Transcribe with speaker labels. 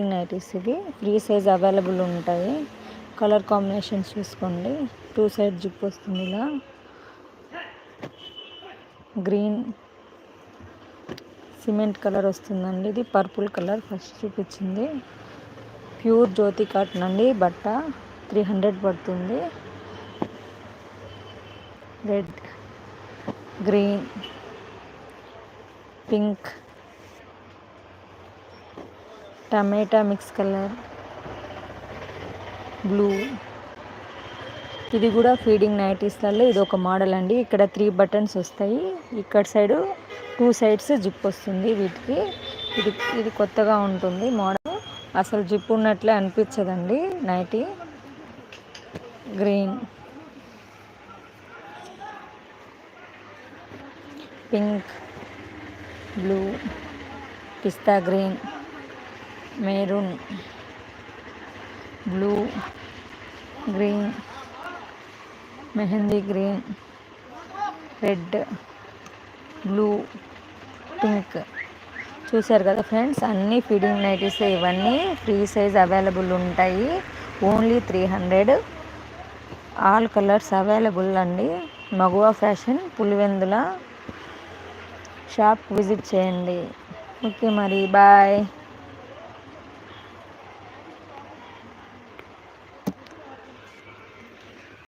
Speaker 1: Nighties ఇవి. Free size available ఉంటాయి. Colour combinations చూసుకోండి. టూ సైడ్ జిప్ వస్తుంది ఇలా. గ్రీన్ సిమెంట్ కలర్ వస్తుందండి. ఇది పర్పుల్ కలర్ ఫస్ట్ చూపించింది. ప్యూర్ జ్యోతి కాటన్ అండి. బట్ట త్రీ హండ్రెడ్ పడుతుంది. Red green pink tomato mix colour. Blue ఇది కూడా ఫీడింగ్ నైటీస్లలో ఇది ఒక మోడల్ అండి. ఇక్కడ త్రీ బటన్స్ వస్తాయి. ఇక్కడ సైడు టూ సైడ్స్ జిప్ వస్తుంది వీటికి. ఇది ఇది కొత్తగా ఉంటుంది మోడల్ అసలు జిప్ ఉన్నట్లే అనిపించదండి nighty. Green pink blue pista green maroon blue green mehndi green red blue pink. చూసారు కదా ఫ్రెండ్స్ అన్నీ ఫీడింగ్ నైటీస్ ఇవన్నీ ఫ్రీ సైజ్ అవైలబుల్ ఉంటాయి. Only three hundred. All colours available అండి. Maguva fashion Pulivendula shop visit చేయండి. Okay మరి bye.